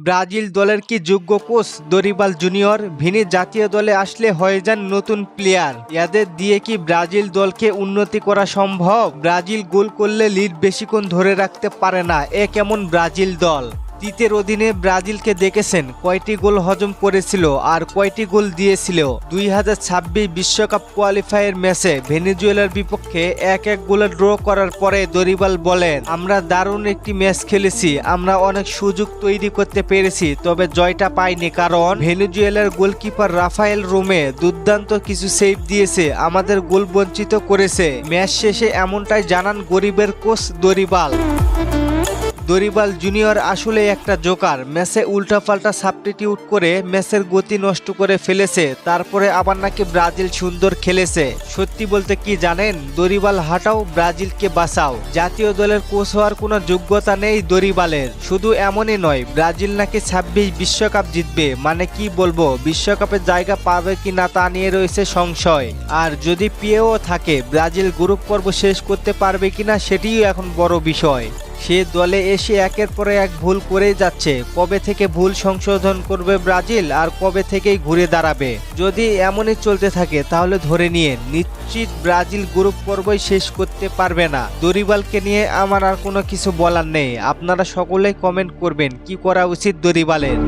Brazil দলের কি যোগ্য কোচ দরিবাল জুনিয়র? ভিনি জাতীয় দলে আসলে হয়ে যান নতুন প্লেয়ার। এদের দিয়ে কি ব্রাজিল দলকে উন্নতি করা সম্ভব? ব্রাজিল গোল করলে লিড বেশিক্ষণ ধরে রাখতে পারে না। এ কেমন ব্রাজিল দল? তিতের অধীনে ব্রাজিলকে দেখেছেন। কয়টি গোল হজম করেছিল আর কয়টি গোল দিয়েছিল? দুই হাজার ছাব্বিশ বিশ্বকাপ কোয়ালিফায়ার ম্যাচে ভেনেজুয়েলার বিপক্ষে এক এক গোলে ড্র করার পরে দরিবাল বলেন, আমরা দারুণ একটি ম্যাচ খেলেছি, আমরা অনেক সুযোগ তৈরি করতে পেরেছি, তবে জয়টা পাইনি কারণ ভেনেজুয়েলার গোলকিপার রাফায়েল রোমে দুর্দান্ত কিছু সেভ দিয়েছে, আমাদের গোল বঞ্চিত করেছে। ম্যাচ শেষে এমনটাই জানান গরিবের কোচ দরিবাল। দরিবাল জুনিয়র আসলে একটা জোকার। ম্যাচে উল্টাপাল্টা সাবস্টিটিউট করে ম্যাচের গতি নষ্ট করে ফেলেছে, তারপরে আবার নাকি ব্রাজিল সুন্দর খেলেছে। সত্যি বলতে কি জানেন? দরিবাল হাটাও ব্রাজিলকে বাঁচাও। জাতীয় দলের কোচ হওয়ার কোনো যোগ্যতা নেই দরিবালের। শুধু এমনই নয়, ব্রাজিল নাকি ছাব্বিশ বিশ্বকাপ জিতবে। মানে কি বলব বিশ্বকাপের জায়গা পাবে কি না তা নিয়ে রয়েছে সংশয়। আর যদি পেয়েও থাকে, ব্রাজিল গ্রুপ পর্ব শেষ করতে পারবে কিনা সেটিও এখন বড় বিষয়। সে দলে এসে একের পরে এক ভুল করেই যাচ্ছে। কবে থেকে ভুল সংশোধন করবে ব্রাজিল আর কবে থেকেই ঘুরে দাঁড়াবে? যদি এমনই চলতে থাকে, তাহলে ধরে নিয়ে নিশ্চিত ব্রাজিল গ্রুপ পর্বই শেষ করতে পারবে না। দরিবালকে নিয়ে আমার আর কোনো কিছু বলার নেই। আপনারা সকলেই কমেন্ট করবেন, কি করা উচিত দরিবালের?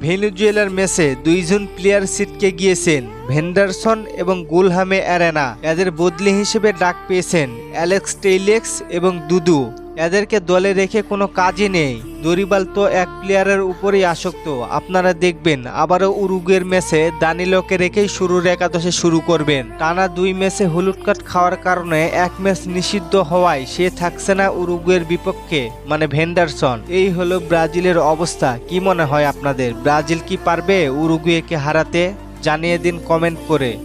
ভেনেজুয়েলার ম্যাচে দুইজন প্লেয়ার সিটকে গিয়েছেন, ভেন্ডারসন এবং গুলহামে অ্যারেনা। এদের বদলি হিসেবে ডাক পেয়েছেন অ্যালেক্স টেইলেক্স এবং দুদু। এদেরকে দলে রেখে কোনো কাজই নেই। দরিবাল তো এক প্লেয়ারের উপরেই আসক্ত। আপনারা দেখবেন, আবারও উরুগুয়ের ম্যাচে দানিলোকে রেখেই শুরুর একাদশে শুরু করবেন। টানা দুই ম্যাচে হলুদ কার্ড খাওয়ার কারণে এক ম্যাচ নিষিদ্ধ হওয়ায় সে থাকছে না উরুগুয়ের বিপক্ষে মানে ভেন্ডারসন। এই হলো ব্রাজিলের অবস্থা। কি মনে হয় আপনাদের? ব্রাজিল কি পারবে উরুগুয়েকে হারাতে? জানিয়ে দিন কমেন্ট করে।